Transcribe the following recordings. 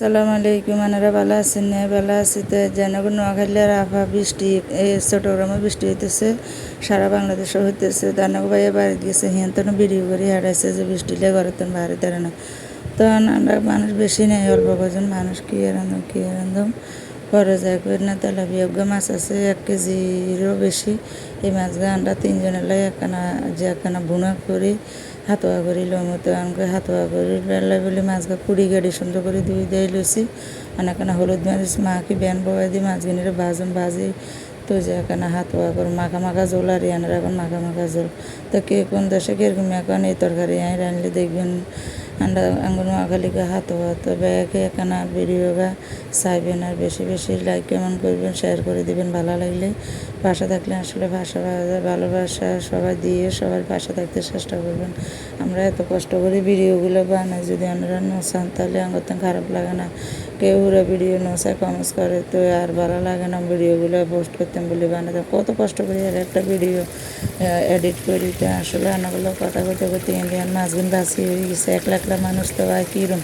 সালাম আলাইকুম, আনারা ভালো আছেন? না ভালো আছি। তো জনগণ নোয়াখালীর আফা বৃষ্টি এই চট্টগ্রামে বৃষ্টি হইতেছে, সারা বাংলাদেশে হইতেছে। দানক ভাইয়া বাড়ি গেছে হিয়ান তো ভিডিও করে হারাইছে যে বৃষ্টি ঘরে তো বাইরে তারা না। তো আমরা মানুষ বেশি নেই, অল্প কজন মানুষ, কি রান্ধম কি রান্ধম পরে যায় করে না তেলাপিয়া মাছ আছে, এক কেজিরও বেশি। এই মাছগুলো আমরা তিনজনের লাই একখানা, যে একখানা বুনা করি। হাতোয়া করি লমো তো আমাকে হাতোয়া করি, বেলা বলি মাছগা কুড়ি গাড়ি সুন্দর করে ধুই দিয়ে লইছি। অনেকখানা হলুদ মাছ মাখি ব্যান ববাই দিয়ে মাছগুলিরে ভাজুন ভাজি, তো যে এখানে হাতোয়া করে মাখা মাখা জল আর এখন মাখা মাখা জল। তো কে কোন দেশে কীরকম এখন এই তরকারি আই রানলে দেখবেন আমরা আঙ্গুর মাখালিকে হাত হাত ব্যাগে এখানে ভিডিও গা চাইবেন আর বেশি বেশি লাইক কেমন করবেন শেয়ার করে দিবেন, ভালো লাগলে। পাশে থাকলে আসলে ভাষা ভালোবাসা সবাই দিয়ে সবার পাশে থাকতে চেষ্টা করবেন। আমরা এত কষ্ট করে ভিডিওগুলো বানাই, যদি আমরা নসান তাহলে আমার খারাপ লাগে না। কেউ ওরা ভিডিও নচায় কমেন্টস করে, তো আর ভালো লাগে না ভিডিওগুলো পোস্ট করতাম বলে বানাতাম। কত কষ্ট করি আর একটা ভিডিও এডিট করি তো আসলে আনাগুলো কথা করতে করতে ইন্ডিয়ান মাছগুন বাঁচি হয়ে গেছে। একলা একলা মানুষ তো ভাই কীরম?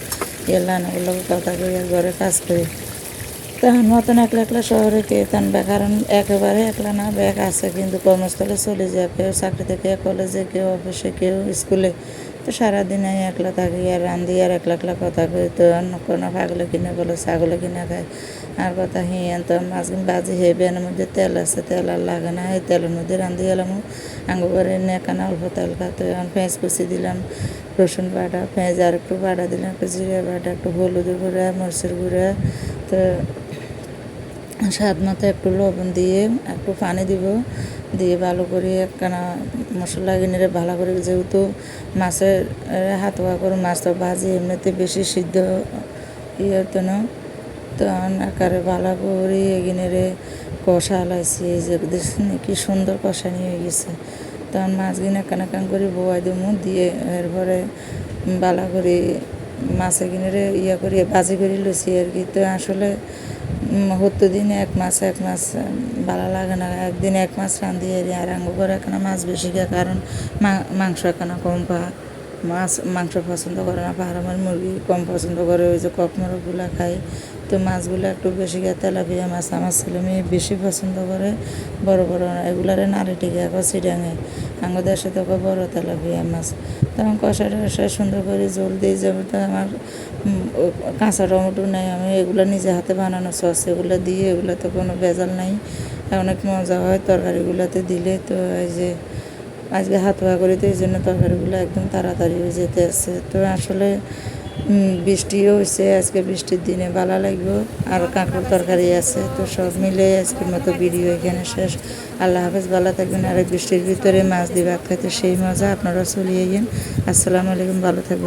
এলা আনাগুলো কথা করি আর ঘরে কাজ করি। তখন মতন একলা একলা শহরে কে টানবে? কারণ একেবারে একলা না ব্যাগ আছে, কিন্তু কর্মস্থলে চলে যায়। কেউ চাকরি থেকে কলেজে কেউ অফিসে কেউ স্কুলে তো সারাদিন আমি একলা থাকি, আর রান্ধি আর একলা একলা কথা কই তো অন্য কোনো পাগলে কিনে বলে, ছাগলে কিনে খায়। আর কথা হিয়ান তো মাছ বাজি হে বেনের মধ্যে তেল আছে, তেল আর লাগে না, এই তেলের মধ্যে রান্ধি গেলাম আঙ্গু করে নেকানা অল্প তেল খাতে পেঁয়াজ কুচি দিলাম, রসুন বাটা, পেঁয়াজ আর একটু বাটা দিলাম একটু জিরে বাটা, একটু হলুদের গুঁড়া, মরিচের গুঁড়া, তো স্বাদ মতো একটু লবণ দিয়ে, একটু পানি দিব, দিয়ে ভালো করে একখানা মশলা কিনে ভালো করে যেহেতু মাছের হাতোয়া করে মাছ তো ভাজি এমনিতে বেশি সিদ্ধ ইয়ে হতো না, তো আকারে ভালো করে এগিনে কষা লাইছি এই যে কি সুন্দর কষানি হয়ে গেছে। তখন মাছগুলো একান একান করে বোয়াই দেবো দিয়ে এরপরে বালা করে মাছে কিনে ইয়া করে ভাজি করে লুচি আর কি। তো আসলে হতো দিনে এক মাস এক মাস ভালো লাগে না। একদিন এক মাস রান্ধি আর আঙ্গু করে এখানে মাছ বেশি খায়, কারণ মাংস এখানে কম পায়। মাছ, মাংস পছন্দ করে না, পাহাড় আমার মুরগি কম পছন্দ করে, ওই যে কক মোরগগুলো খাই তো মাছগুলো একটু বেশি খায়, তেলাপিয়া মাছ, আমার ছেলে মেয়ে বেশি পছন্দ করে, বড় বড় এগুলারে নাড়ি টিকে এখন সিডাঙে আঙ্গ সাথে তো বড় তেলাপিয়া মাছ। তখন কষা টসা সুন্দর করে জল দিয়ে যাবে তো আমার কাঁচা টমেটো নেই, আমি এগুলো নিজে হাতে বানানো সস, এগুলো দিয়ে এগুলো তো কোনো ভেজাল নাই। অনেক মজা হয় তরকারিগুলোতে দিলে তো এই যে আজকে হাত পা করি তো এই জন্য তরকারিগুলো একদম তাড়াতাড়ি হয়ে যেতে আছে। তো আসলে বৃষ্টিও হয়েছে আজকে বৃষ্টির দিনে ভালো লাগবে। আর কাঁকড় তরকারি আছে, তো সব মিলে আজকের মতো ভিডিও এখানে শেষ। আল্লাহ হাফেজ, ভালো থাকবেন। আর বৃষ্টির ভিতরে মাছ দিবে খাইতে সেই মজা আপনারা চলিয়ে গেন আসসালামু আলাইকুম, ভালো থাকবেন।